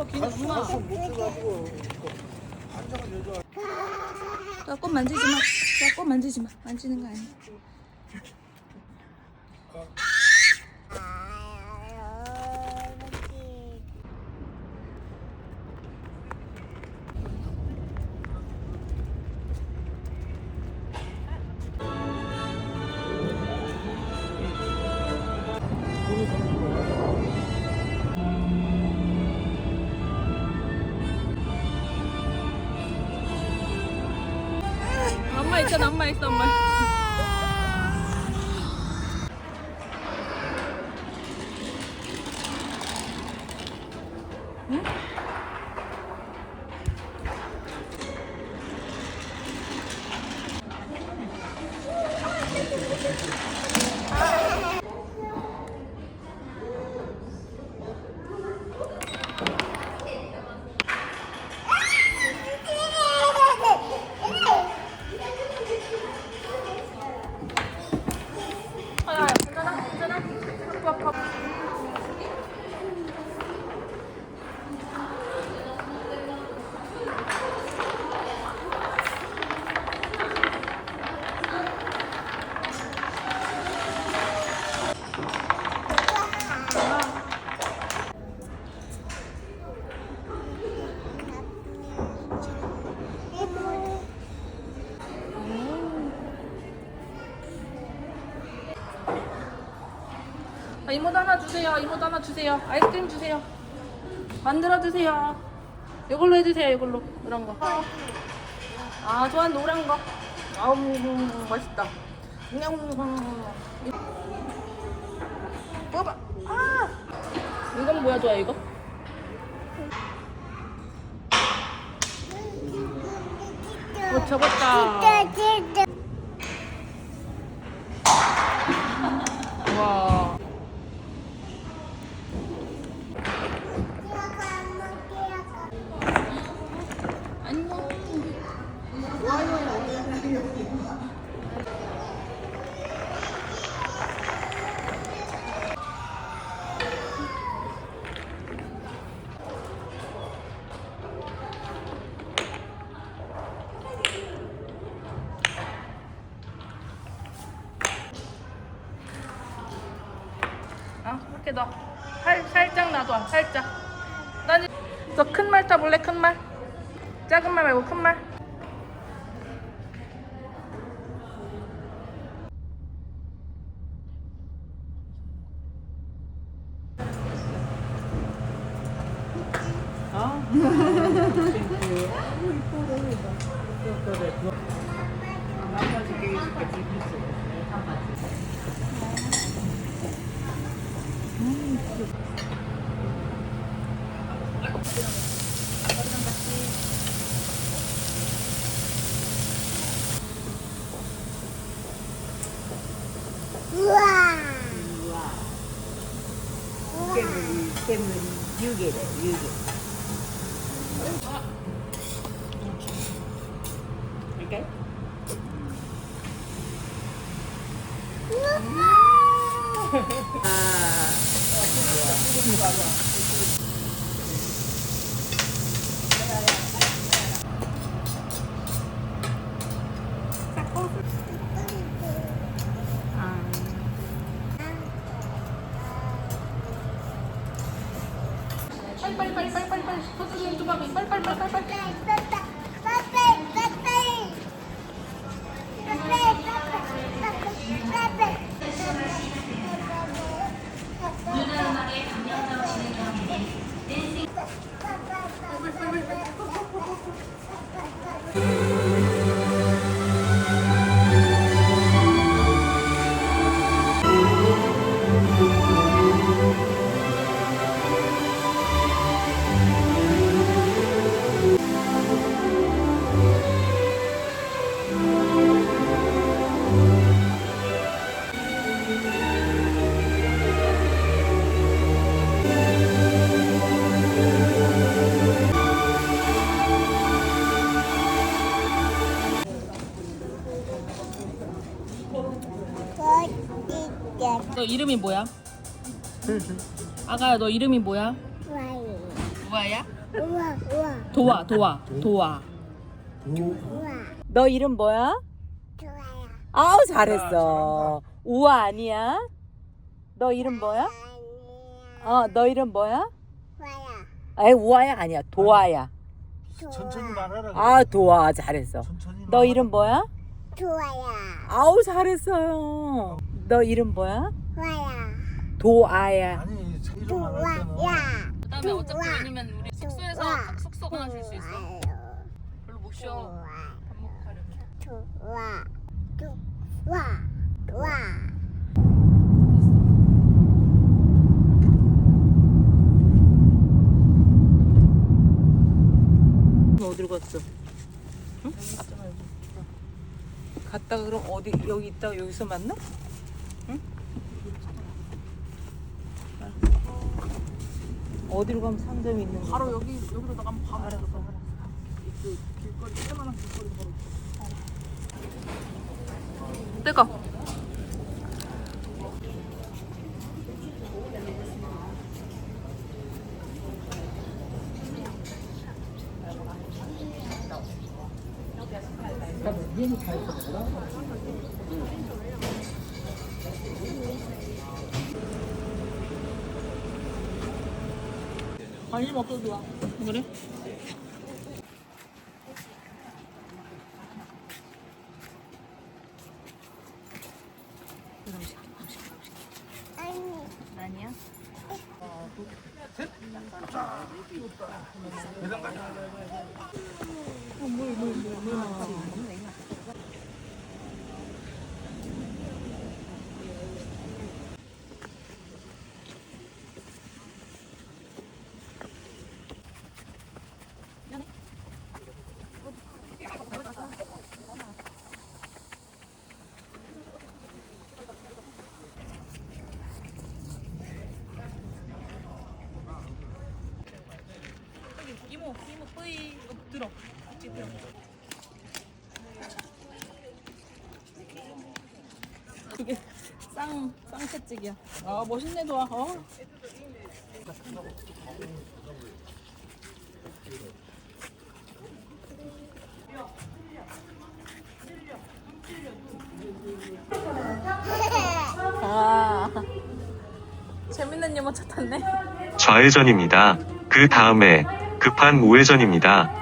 아빠 기는 엄마. 야꽃 만지지 마. 야꽃 만지지 마. 만지는 거 아니야. 있잖아. 엄마 있어. 엄마. 아, 이모도 하나 주세요. 이모도 하나 주세요. 아이스크림 주세요. 만들어 주세요. 이걸로 해주세요. 이걸로 이런 거. 아, 좋아 노란 거. 아우 맛있다. 뽑아. 아, 이건 뭐야 좋아 이거? 어, 접었다. 아, 이렇게 넣어. 살, 살짝 놔둬, 살짝. 난, 너큰 말 타볼래, 큰 말? 작은 말 말고 큰 말? 깨물이 깨물이 유개래 유개 이름이 뭐야? 아가야 너 이름이 뭐야? 우아야? 우와 우와 도와 도와 도와. 우와 너 이름 뭐야? 좋아요 아우 잘했어. 우아 아니야? 너 이름 뭐야? 어, 너 이름 뭐야? 좋아요 아이 우아야 아니야. 도아야. 천천히 말하라. 아 도아 잘했어. 천천히. 너 이름 뭐야? 좋아요 아우 잘했어요. 너 이름 뭐야? 좋아요 도아야. 아니 이름 때는 좋아요 그다음에 어차피. 왜냐면 우리 숙소에서. 숙소가 하실 수 있어. 좋아요 별로 못 쉬어. 좋아 밥 먹고 가려면. 좋아 좋아 좋아 어디로 갔어? 응? 갔다가 그럼 어디 여기 있다가 여기서 만나? 어디로 가면 상점이 있는 거야? 바로 여기 여기로 나가면 바로 알아서 그 길거리 조그만한 길거리 바로. 뜨거. 관심 없어도 좋아. 그래? 아니 아니야. 쌍 쌍채찍이야. 아 멋있네 도와. 어. 아 재밌는 유모 차 탔네. 좌회전입니다. 그 다음에 급한 우회전입니다.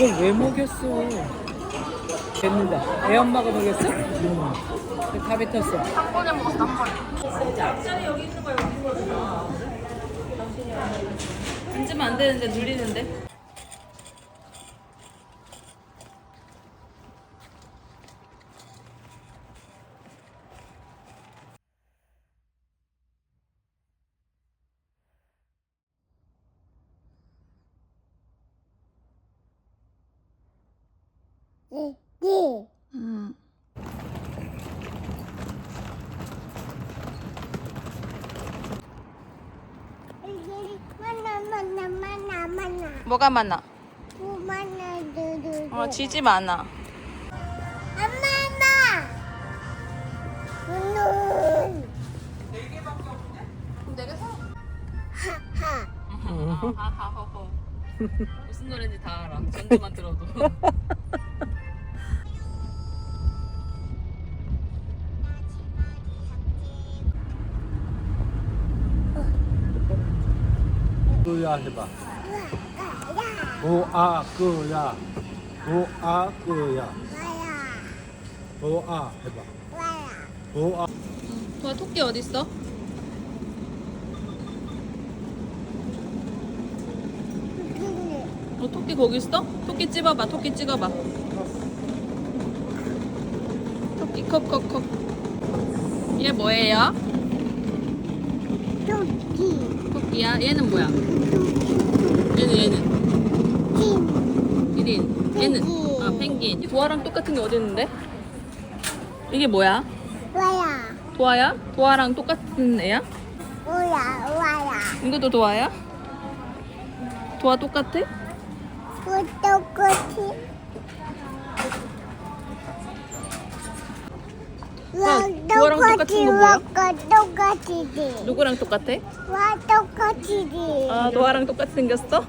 이걸 왜 먹였어? 됐는다. 애 엄마가 먹였어? 응. 다 뱉었어. 한 번에 먹었어 한 번에. 앉으면 안 되는데 눌리는데. 네 음. 만나 만나 만나 만나 뭐가 많아? 만나 두두 어 지지 많아. 엄마 엄마 눈 네개 사. 하하 하하하하. 무슨 노래인지 다 알아. 전주만 들어도. 그야 해봐. 오아 그야. 오아. 와야 오아 해봐. 오아. 도아 토끼 어디 있어? 어 토끼 거기 있어? 토끼 찍어봐. 토끼 찍어봐. 토끼 컵컵 컵. 얘 뭐예요? 토끼야. 얘는 뭐야? 얘는 얘는. 얘는 아 펭귄. 도아랑 똑같은 게 어디 있는데? 이게 뭐야? 와야. 도아야? 도아랑 똑같은 애야? 우야, 우야. 이것도 도아야? 도아 똑같아? 똑같이. 와, 그거랑 똑 같은 거 뭐야? 와, 똑같이지. 누구랑 똑같아? 와, 똑같이지. 아 도아랑 똑같이 생겼어?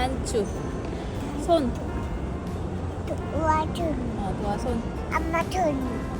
한추 손 와, 준. 어, 도아 손 엄마 준.